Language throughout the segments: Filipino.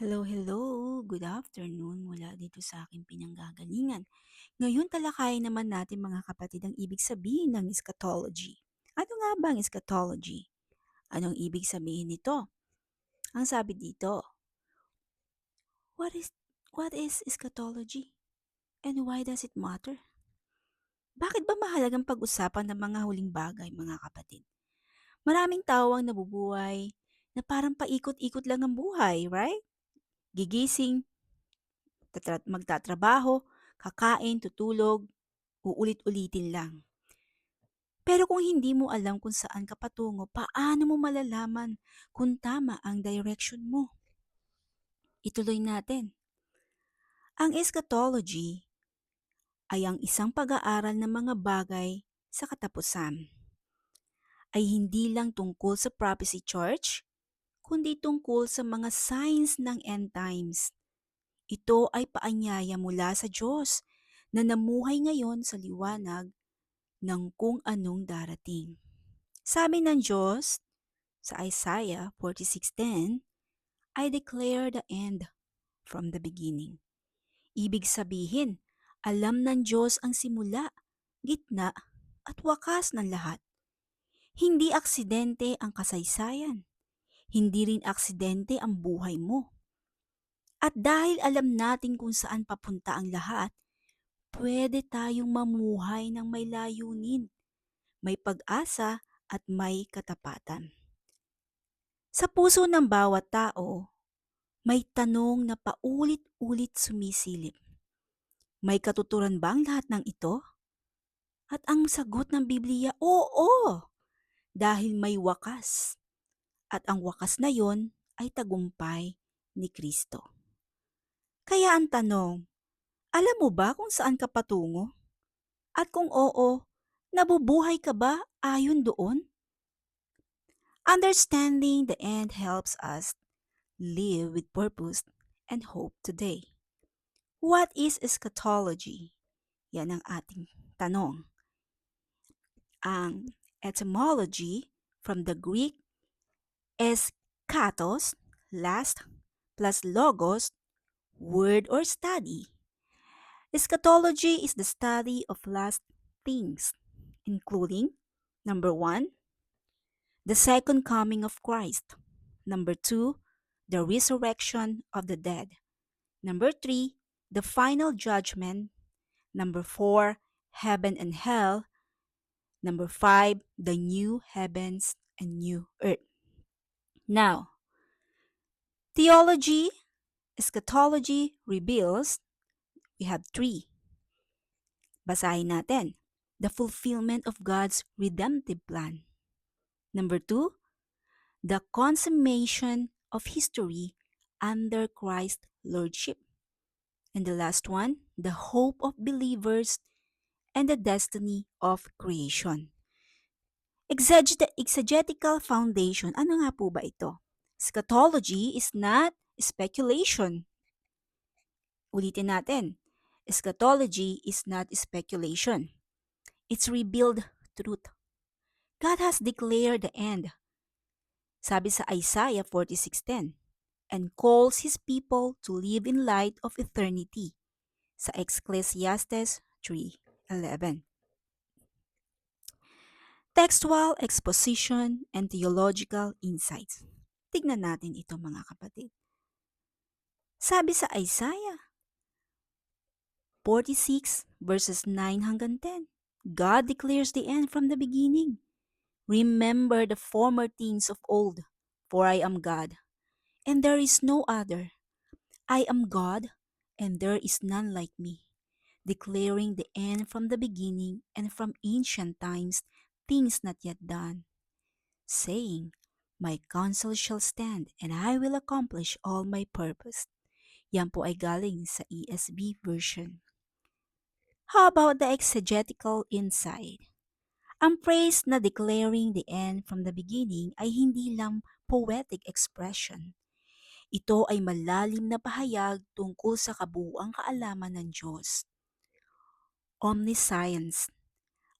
Hello, hello! Good afternoon mula dito sa aking pinanggagalingan. Ngayon talakayin naman natin mga kapatid ang ibig sabihin ng eschatology. Ano nga ba ang eschatology? Anong ibig sabihin nito? Ang sabi dito, What is what is eschatology? And why does it matter? Bakit ba mahalagang pag-usapan ng mga huling bagay, mga kapatid? Maraming tao ang nabubuhay na parang paikot-ikot lang ang buhay, right? Gigising, tatra- magtatrabaho, kakain, tutulog, uulit-ulitin lang. Pero kung hindi mo alam kung saan ka patungo, paano mo malalaman kung tama ang direction mo? Ituloy natin. Ang eschatology ay ang isang pag-aaral ng mga bagay sa katapusan. Ay hindi lang tungkol sa prophecy church, kundi tungkol sa mga signs ng end times. Ito ay paanyaya mula sa Diyos na namuhay ngayon sa liwanag ng kung anong darating. Sabi ng Diyos sa Isaiah 46.10, I declare the end from the beginning. Ibig sabihin, alam ng Diyos ang simula, gitna, at wakas ng lahat. Hindi aksidente ang kasaysayan. Hindi rin aksidente ang buhay mo. At dahil alam natin kung saan papunta ang lahat, pwede tayong mamuhay ng may layunin, may pag-asa at may katapatan. Sa puso ng bawat tao, may tanong na paulit-ulit sumisilip. May katuturan ba ang lahat ng ito? At ang sagot ng Biblia, oo! Dahil may wakas. At ang wakas na yon ay tagumpay ni Kristo. Kaya ang tanong, alam mo ba kung saan ka patungo? At kung oo, nabubuhay ka ba ayon doon? Understanding the end helps us live with purpose and hope today. What is eschatology? Yan ang ating tanong. Ang etymology from the Greek eskatos, last, plus logos, word or study. Eschatology is the study of last things, including number one, the second coming of Christ, number two, the resurrection of the dead, number three, the final judgment, number four, heaven and hell, number five, the new heavens and new earth. Now, theology, eschatology reveals we have three. Basahin natin. The fulfillment of God's redemptive plan. Number two, the consummation of history under Christ's lordship. And the last one, the hope of believers and the destiny of creation. Exeget- exegetical foundation, ano nga po ba ito? Eschatology is not speculation. Ulitin natin. Eschatology is not speculation. It's revealed truth. God has declared the end. Sabi sa Isaiah 46.10, and calls His people to live in light of eternity. Sa Ecclesiastes 3.11. Textual exposition and theological insights. Tignan natin ito mga kapatid. Sabi sa Isaiah 46 verses 9 hanggang 10, God declares the end from the beginning. Remember the former things of old, for I am God, and there is no other. I am God, and there is none like me, declaring the end from the beginning and from ancient times things not yet done, saying, My counsel shall stand, and I will accomplish all my purpose. Yan po ay galing sa ESV version. How about the exegetical insight? Ang praise na declaring the end from the beginning ay hindi lang poetic expression. Ito ay malalim na pahayag tungkol sa kabuuang kaalaman ng Diyos. Omniscience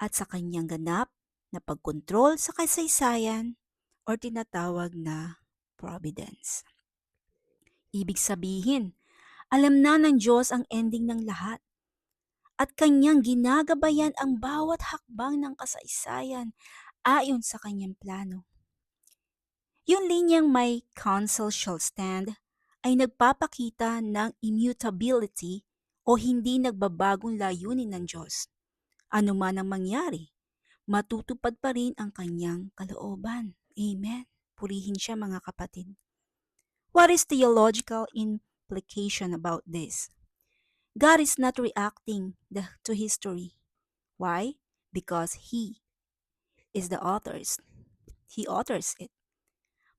at sa kanyang ganap na pagkontrol sa kasaysayan or tinatawag na providence. Ibig sabihin, alam na ng Diyos ang ending ng lahat at kanyang ginagabayan ang bawat hakbang ng kasaysayan ayon sa kanyang plano. Yung linyang may counsel shall stand ay nagpapakita ng immutability o hindi nagbabagong layunin ng Diyos. Ano man ang mangyari, matutupad pa rin ang kanyang kalooban. Amen. Purihin siya mga kapatid. What is theological implication about this? God is not reacting the, to history. Why? Because He is the authors. He authors it.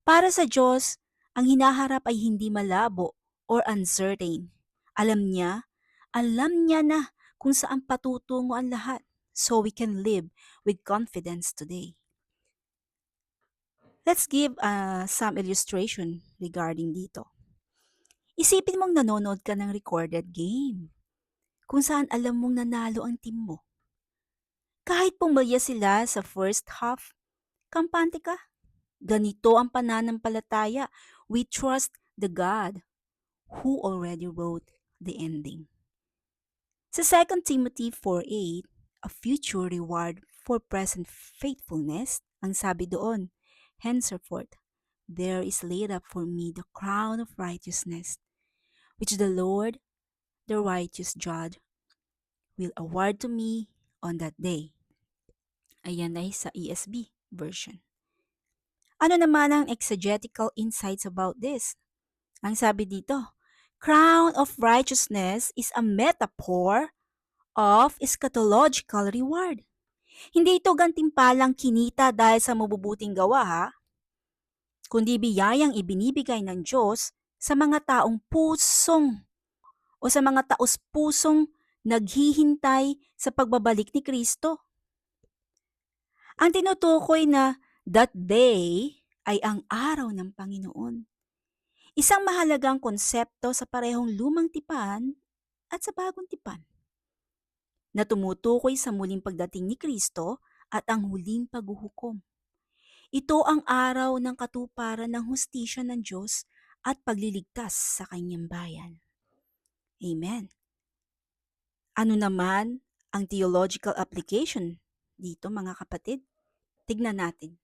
Para sa Diyos, ang hinaharap ay hindi malabo or uncertain. Alam niya, alam niya na kung saan patutungo ang lahat so we can live with confidence today. Let's give uh, some illustration regarding dito. Isipin mong nanonood ka ng recorded game kung saan alam mong nanalo ang team mo. Kahit pumalya sila sa first half, kampante ka. Ganito ang pananampalataya. We trust the God who already wrote the ending. Sa 2 Timothy 4.8, a future reward for present faithfulness, ang sabi doon, henceforth, there is laid up for me the crown of righteousness, which the Lord, the righteous judge, will award to me on that day. Ayan ay sa ESB version. Ano naman ang exegetical insights about this? Ang sabi dito, crown of righteousness is a metaphor of eschatological reward. Hindi ito gantimpalang kinita dahil sa mabubuting gawa ha, kundi biyayang ibinibigay ng Diyos sa mga taong pusong o sa mga taos pusong naghihintay sa pagbabalik ni Kristo. Ang tinutukoy na that day ay ang araw ng Panginoon. Isang mahalagang konsepto sa parehong lumang tipan at sa bagong tipan na tumutukoy sa muling pagdating ni Kristo at ang huling paghuhukom. Ito ang araw ng katuparan ng hustisya ng Diyos at pagliligtas sa kanyang bayan. Amen. Ano naman ang theological application dito mga kapatid? Tignan natin.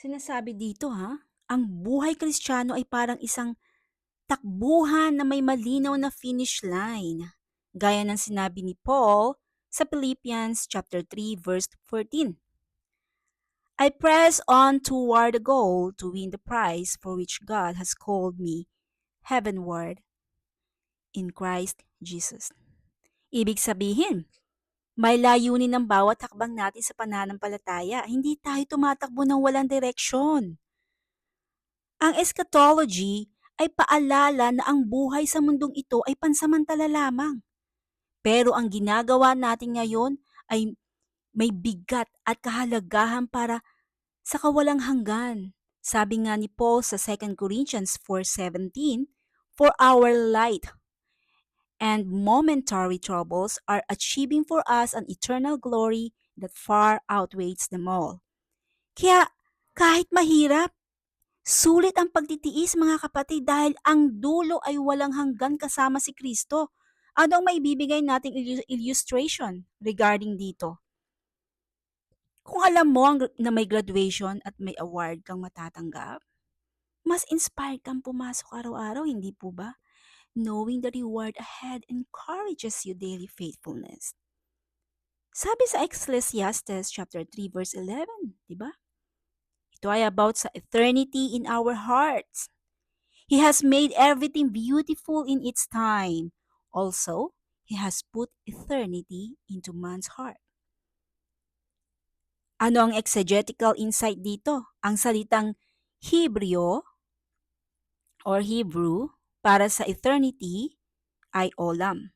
Sinasabi dito ha, ang buhay kristyano ay parang isang takbuhan na may malinaw na finish line. Gaya ng sinabi ni Paul sa Philippians chapter 3 verse 14. I press on toward the goal to win the prize for which God has called me heavenward in Christ Jesus. Ibig sabihin, may layunin ng bawat hakbang natin sa pananampalataya. Hindi tayo tumatakbo ng walang direksyon. Ang eschatology ay paalala na ang buhay sa mundong ito ay pansamantala lamang. Pero ang ginagawa natin ngayon ay may bigat at kahalagahan para sa kawalang hanggan. Sabi nga ni Paul sa 2 Corinthians 4.17, For our light and momentary troubles are achieving for us an eternal glory that far outweighs them all. Kaya kahit mahirap, sulit ang pagtitiis mga kapatid dahil ang dulo ay walang hanggan kasama si Kristo. Ano ang maibibigay nating illustration regarding dito? Kung alam mo na may graduation at may award kang matatanggap, mas inspired kang pumasok araw-araw, hindi po ba? Knowing the reward ahead encourages you daily faithfulness. Sabi sa Ecclesiastes chapter 3 verse 11, di ba? Ito ay about sa eternity in our hearts. He has made everything beautiful in its time. Also, He has put eternity into man's heart. Ano ang exegetical insight dito? Ang salitang Hebreo or Hebrew para sa eternity ay olam.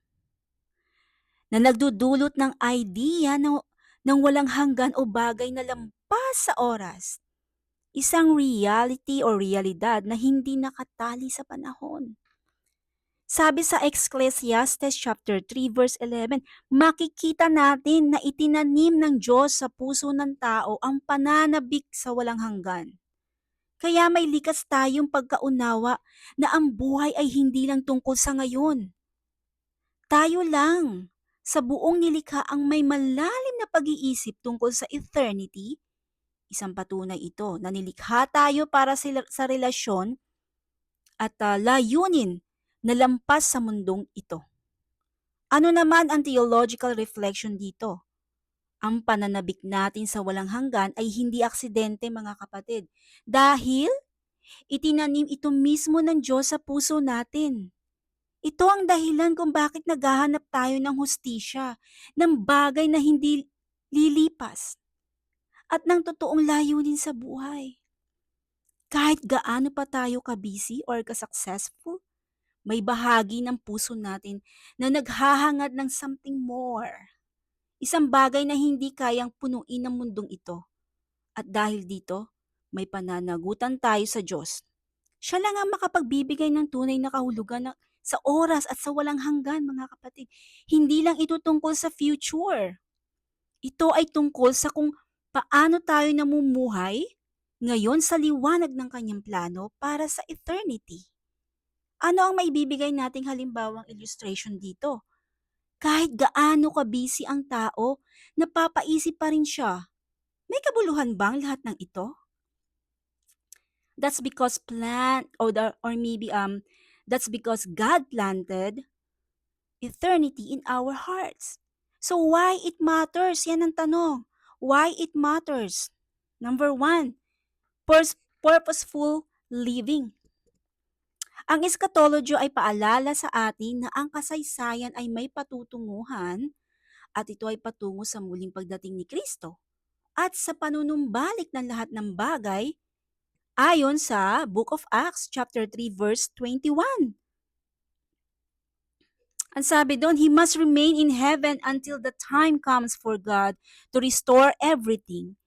Na nagdudulot ng idea ng, ng walang hanggan o bagay na lampas sa oras. Isang reality o realidad na hindi nakatali sa panahon. Sabi sa Ecclesiastes chapter 3 verse 11, makikita natin na itinanim ng Diyos sa puso ng tao ang pananabik sa walang hanggan. Kaya may likas tayong pagkaunawa na ang buhay ay hindi lang tungkol sa ngayon. Tayo lang sa buong nilikha ang may malalim na pag-iisip tungkol sa eternity. Isang patunay ito na nilikha tayo para sa relasyon at ah, layunin na lampas sa mundong ito. Ano naman ang theological reflection dito? Ang pananabik natin sa walang hanggan ay hindi aksidente mga kapatid. Dahil itinanim ito mismo ng Diyos sa puso natin. Ito ang dahilan kung bakit naghahanap tayo ng hustisya, ng bagay na hindi lilipas, at ng totoong layunin sa buhay. Kahit gaano pa tayo ka-busy or ka-successful, may bahagi ng puso natin na naghahangad ng something more. Isang bagay na hindi kayang punuin ng mundong ito. At dahil dito, may pananagutan tayo sa Diyos. Siya lang ang makapagbibigay ng tunay na kahulugan na sa oras at sa walang hanggan, mga kapatid. Hindi lang ito tungkol sa future. Ito ay tungkol sa kung paano tayo namumuhay ngayon sa liwanag ng kanyang plano para sa eternity. Ano ang maibibigay nating halimbawang illustration dito? Kahit gaano ka busy ang tao, napapaisip pa rin siya. May kabuluhan bang lahat ng ito? That's because plant or the, or maybe um that's because God planted eternity in our hearts. So why it matters? Yan ang tanong. Why it matters? Number one, purposeful living. Ang eskatology ay paalala sa atin na ang kasaysayan ay may patutunguhan at ito ay patungo sa muling pagdating ni Kristo at sa panunumbalik ng lahat ng bagay ayon sa Book of Acts chapter 3 verse 21. Ang sabi doon, He must remain in heaven until the time comes for God to restore everything.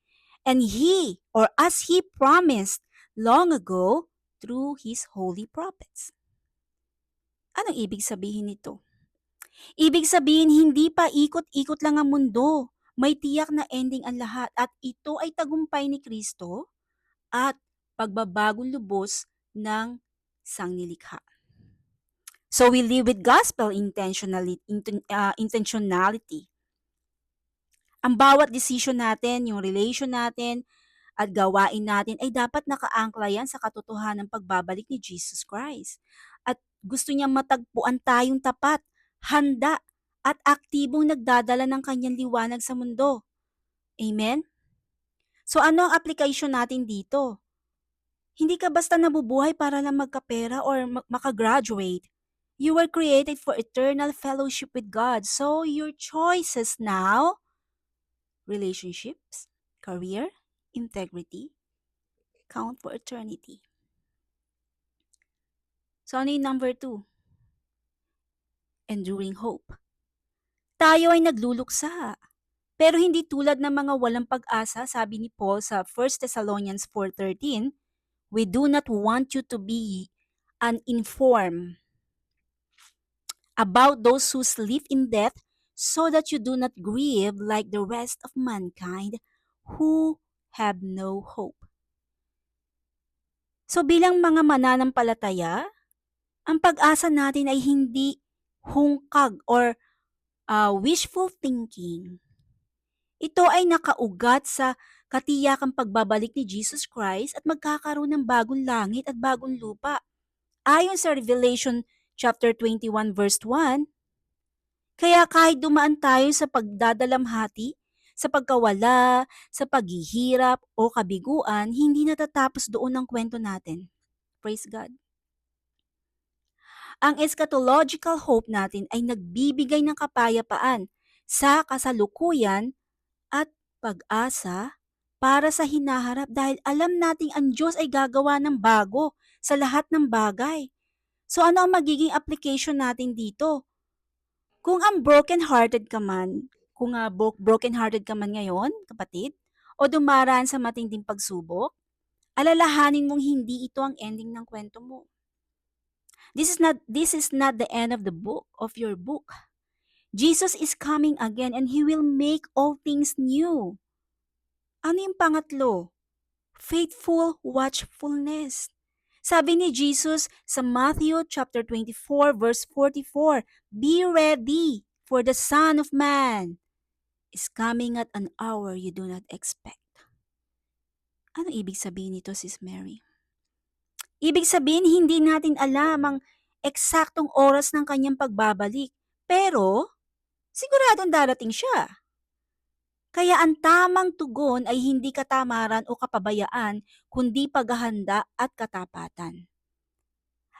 And He, or as He promised long ago, through His holy prophets. Anong ibig sabihin nito? Ibig sabihin, hindi pa ikot-ikot lang ang mundo. May tiyak na ending ang lahat at ito ay tagumpay ni Kristo at pagbabagong lubos ng sangnilikha. So we live with gospel intentionality, inten- uh, intentionality. Ang bawat decision natin, yung relation natin, at gawain natin ay dapat nakaangkla yan sa katotohanan ng pagbabalik ni Jesus Christ. At gusto niya matagpuan tayong tapat, handa, at aktibong nagdadala ng kanyang liwanag sa mundo. Amen? So ano ang application natin dito? Hindi ka basta nabubuhay para lang magkapera or makagraduate. You were created for eternal fellowship with God. So your choices now, relationships, career, integrity, count for eternity. So ano yung number two? Enduring hope. Tayo ay nagluluksa. Pero hindi tulad ng mga walang pag-asa, sabi ni Paul sa 1 Thessalonians 4.13, We do not want you to be uninformed about those who sleep in death so that you do not grieve like the rest of mankind who have no hope. So bilang mga mananampalataya, ang pag-asa natin ay hindi hungkag or uh, wishful thinking. Ito ay nakaugat sa katiyakang pagbabalik ni Jesus Christ at magkakaroon ng bagong langit at bagong lupa. Ayon sa Revelation chapter 21 verse 1, kaya kahit dumaan tayo sa pagdadalamhati, sa pagkawala, sa paghihirap o kabiguan, hindi natatapos doon ang kwento natin. Praise God. Ang eschatological hope natin ay nagbibigay ng kapayapaan sa kasalukuyan at pag-asa para sa hinaharap dahil alam nating ang Diyos ay gagawa ng bago sa lahat ng bagay. So ano ang magiging application natin dito? Kung ang broken-hearted ka man, kung uh, broken-hearted ka man ngayon, kapatid, o dumaraan sa matinding pagsubok, alalahanin mong hindi ito ang ending ng kwento mo. This is not this is not the end of the book of your book. Jesus is coming again and He will make all things new. Ano yung pangatlo? faithful watchfulness. Sabi ni Jesus sa Matthew chapter 24 verse 44, Be ready for the Son of Man is coming at an hour you do not expect. Ano ibig sabihin nito, Sis Mary? Ibig sabihin, hindi natin alam ang eksaktong oras ng kanyang pagbabalik. Pero, siguradong darating siya. Kaya ang tamang tugon ay hindi katamaran o kapabayaan, kundi paghahanda at katapatan.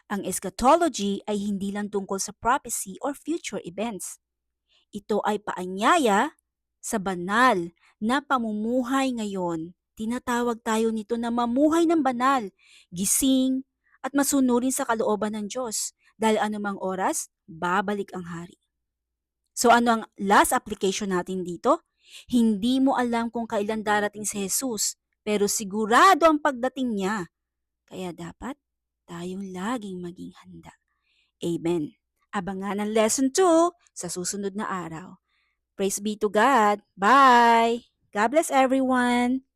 Ang eschatology ay hindi lang tungkol sa prophecy or future events. Ito ay paanyaya sa banal na pamumuhay ngayon. Tinatawag tayo nito na mamuhay ng banal, gising, at masunurin sa kalooban ng Diyos dahil anumang oras, babalik ang hari. So ano ang last application natin dito? Hindi mo alam kung kailan darating si Jesus, pero sigurado ang pagdating niya. Kaya dapat tayong laging maging handa. Amen. Abangan ang lesson 2 sa susunod na araw. Praise be to God. Bye! God bless everyone!